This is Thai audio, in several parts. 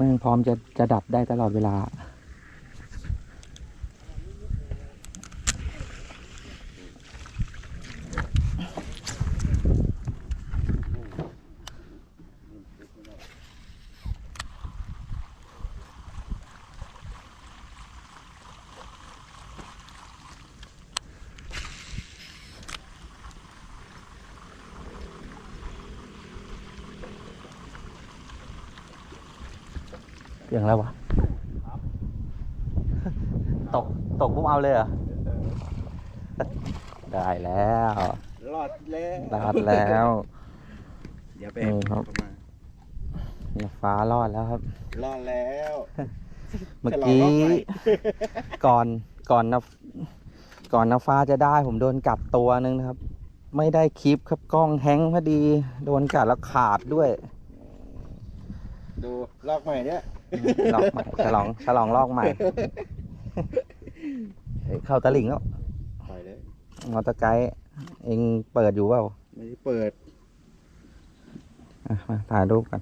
ม่งพร้อมจะจะดับได้ตลอดเวลา อย่างไรวะ ตก ตกปุ๊บเอาเลยเหรอ ได้แล้ว รอดแล้วรอดแล้วเดี๋ยวไปนี่ครับ เข้ามาเนี่ยฟ้ารอดแล้วครับ รอดแล้ว เมื่อกี้ฉลองรอบใหม่ก่อนก่อนนะก่อนนะฟ้าจะได้ ผมโดนกัดตัวนึงนะครับ ไม่ได้คลิปครับกล้องแฮงก์พอดี โดนกัดแล้วขาดด้วย ดูลอกใหม่เนี่ยลอกใหม่ฉลองฉลองลอกใหม่เฮ้ยเข้าตะหลิงแล้วปล่อยเลยมอเตอร์ไกด์เองเปิดอยู่เปล่าไม่ได้เปิดอะมาถ่ายรูปกัน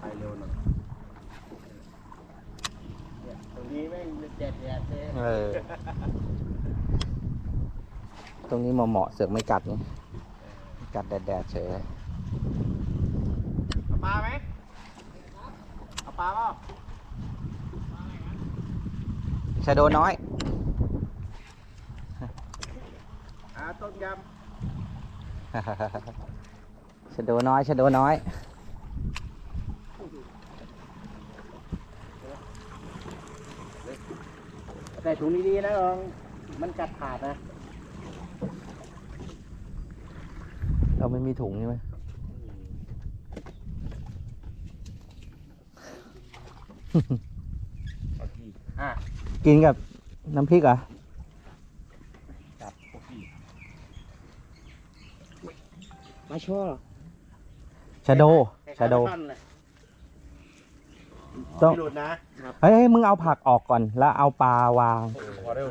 ไปเร็วหน่อยเนี่ยตรงนี้แม่งแดดแดดเลย เออ ตรงนี้เหมาะเหมาะๆเสือกไม่กัดไงกัดแดดๆเฉยเอาปลาไหมเอาปลาเปล่าชาโดน้อยอ่าต้มยชาโดน้อยชาโดน้อยำแต่ถุงดีๆนะลองมันกัดขาดนะ เราไม่มีถุงใช่ไหมอะกินกับน้ำพริกเหรอะจับพวกพี่มาช่อชาโดชาโด ต้อง ไม่หลุดนะเฮ้ยเฮ้ยมึงเอาผักออกก่อน แล้วเอาปลาวางพอได้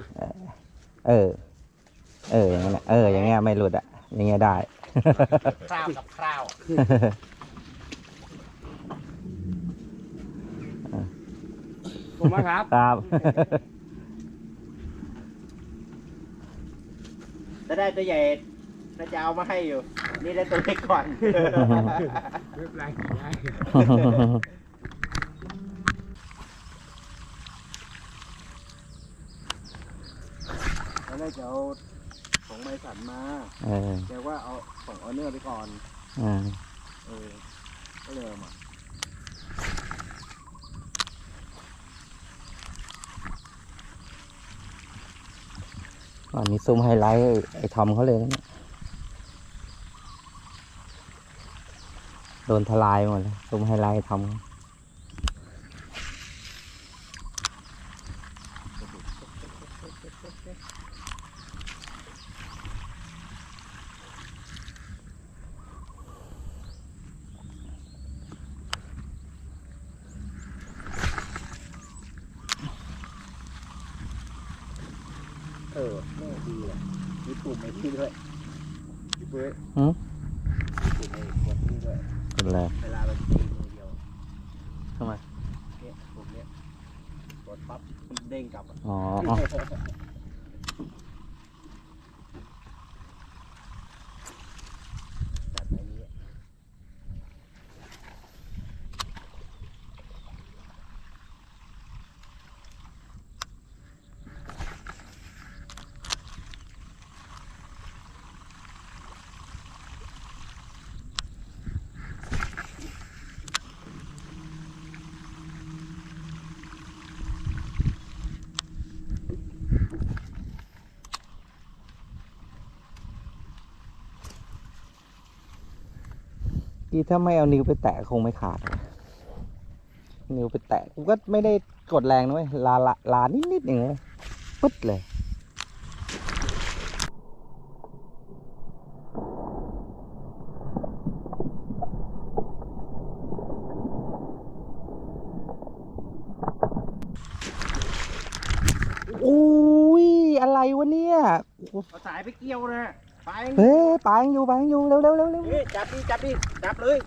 เออ เอออย่างเงี้ยนะเออ อย่างเงี้ยไม่หลุดอะอย่างเงี้ยได้ คราวกับคราวผมมาครับ ครับถ้าได้ตัวใหญ่น่าจะเอามาให้อยู่ นี่ได้ตัวเล็กก่อน ไม่เป็นไรได้แล้วน่าจะเอา ของใบสันมาเออแต่ว่าเอาของออเนอร์ไปก่อน อ่าเออ ก็เลยเอามาอันนี้ซูมไฮไลท์ไอ้ทอมเขาเลยนะเนี่ยโดนทลายหมดเลยซูมไฮไลท์ไอ้ทอมเขา เออแม่ดีอะมีปุ่มไอ้ที่ด้วยพี่เปิ้ลหืม มีปุ่มไอ้กดนี่ด้วยเป็นไรเวลาเราตีมือเดียวทำไมเนี่ยปุ่มเนี้ยกดปั๊บมันเด้งกลับอะอ๋ออ๋อ จัดไปนี้ ที่ถ้าไม่เอานิ้วไปแตะคงไม่ขาด นิ้วไปแตะกูก็ไม่ได้กดแรงนะเว้ยลาลาลานิดๆเองเว้ยปึ๊ดเลยอุ้ยอะไรวะเนี่ยเอาสายไปเกี่ยวนะไป เฮ้ยปลายังอยู่ปลายังอยู่เร็วเร็วเร็วเร็ว เฮ้ยจับดิจับดิจับเลย